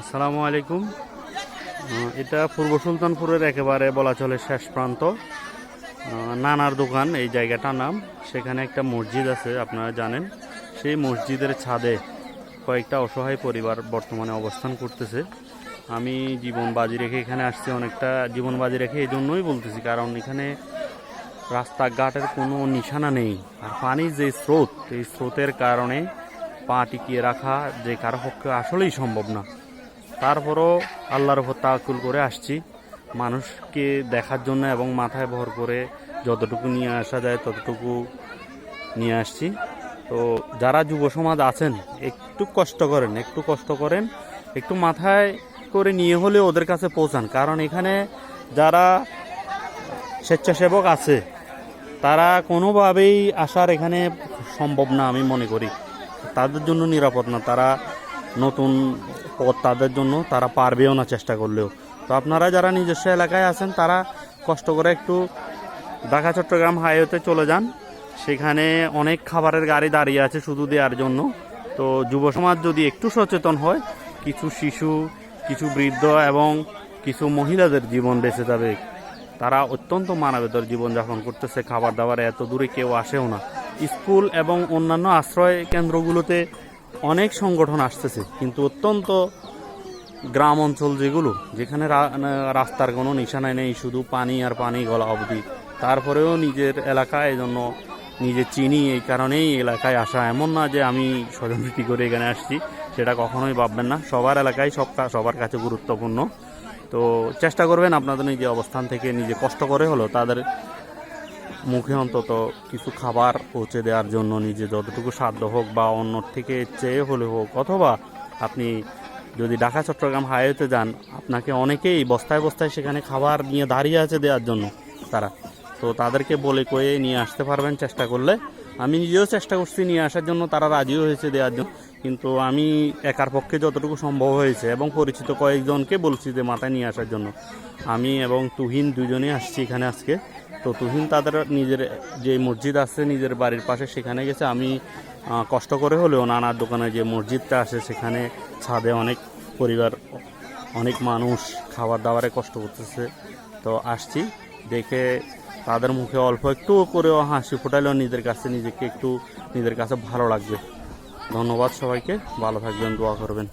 আসসালামু আলাইকুম। এটা পূর্ব সুলতানপুরের একেবারে বলা চলে শেষ প্রান্ত। নানার দোকান, এই জায়গাটার নাম। সেখানে একটা মসজিদ আছে, আপনারা জানেন। সেই মসজিদের ছাদে কয়েকটা অসহায় পরিবার বর্তমানে অবস্থান করতেছে। আমি জীবন বাজি রেখে এখানে আসছি অনেকটা, জীবন বাজি রেখে এই জন্যই বলতেছি, কারণ এখানে রাস্তাঘাটের কোনো নিশানা নেই। আর পানির যে স্রোত, এই স্রোতের কারণে পা টিকিয়ে রাখা যে কারও পক্ষে আসলেই সম্ভব না। তারপরও আল্লাহর উপর তাকুল করে আসছি। মানুষকে দেখার জন্য এবং মাথায় ভর করে যতটুকু নিয়ে আসা যায় ততটুকু নিয়ে আসছি। তো যারা যুব সমাজ আছেন, একটু কষ্ট করেন, একটু কষ্ট করেন, একটু মাথায় করে নিয়ে হলে ওদের কাছে পৌঁছান। কারণ এখানে যারা স্বেচ্ছাসেবক আছে, তারা কোনোভাবেই আসার এখানে সম্ভব না আমি মনে করি। তাদের জন্য নিরাপদ না, তারা নতুন পথ তাদের জন্য তারা পারবেও না চেষ্টা করলেও। তো আপনারা যারা নিজস্ব এলাকায় আছেন, তারা কষ্ট করে একটু ঢাকা, চট্টগ্রাম হাইওয়েতে চলে যান। সেখানে অনেক খাবারের গাড়ি দাঁড়িয়ে আছে শুধু দেওয়ার জন্য। তো যুব সমাজ যদি একটু সচেতন হয়, কিছু শিশু, কিছু বৃদ্ধ এবং কিছু মহিলাদের জীবন বেঁচে যাবে। তারা অত্যন্ত মানবেতর জীবনযাপন করতেছে। খাবার দাবার এত দূরে কেউ আসেও না। স্কুল এবং অন্যান্য আশ্রয় কেন্দ্রগুলোতে অনেক সংগঠন আসতেছে, কিন্তু অত্যন্ত গ্রাম অঞ্চল যেগুলো, যেখানে রাস্তার কোনো নিশানাই নেই, শুধু পানি আর পানি গলা অবধি। তারপরেও নিজের এলাকায় জন্য নিজে চিনি, এই কারণেই এলাকায় আসা এমন না যে আমি স্বজনপ্রীতি করে এখানে আসছি, সেটা কখনোই ভাববেন না। সবার এলাকায় সব সবার কাছে গুরুত্বপূর্ণ। তো চেষ্টা করবেন আপনাদের নিজে অবস্থান থেকে নিজে কষ্ট করে হলো তাদের মুখে অন্তত কিছু খাবার পৌঁছে দেওয়ার জন্য নিজে যতটুকু সাধ্য হোক বা অন্য থেকে চেয়ে হলে হোক, অথবা আপনি যদি ঢাকা, চট্টগ্রাম হাইওয়েতে যান, আপনাকে অনেকেই বস্তায় বস্তায় সেখানে খাবার নিয়ে দাঁড়িয়ে আছে দেওয়ার জন্য তারা। তো তাদেরকে বলে কয়ে নিয়ে আসতে পারবেন চেষ্টা করলে। আমি নিজেও চেষ্টা করছি নিয়ে আসার জন্য, তারা রাজিও হয়েছে দেওয়ার জন্য। কিন্তু আমি একার পক্ষে যতটুকু সম্ভব হয়েছে এবং পরিচিত কয়েকজনকে বলছি যে মাথায় নিয়ে আসার জন্য। আমি এবং তুহিন দুজনেই আসছি এখানে আজকে। তো তুহিন তাদের নিজের যে মসজিদ আছে, নিজের বাড়ির পাশে সেখানে গেছে। আমি কষ্ট করে হলেও নানার দোকানে যে মসজিদটা আছে সেখানে ছাদে অনেক পরিবার, অনেক মানুষ খাবার দাবারে কষ্ট করতেছে। তো আসছি, দেখে তাদের মুখে অল্প একটু করেও হাসি ফোটাইলেও নিজের কাছে নিজেকে একটু, নিজের কাছে ভালো লাগবে ধন্যবাদ সবাইকে। ভালো থাকবেন দোয়া করবেন।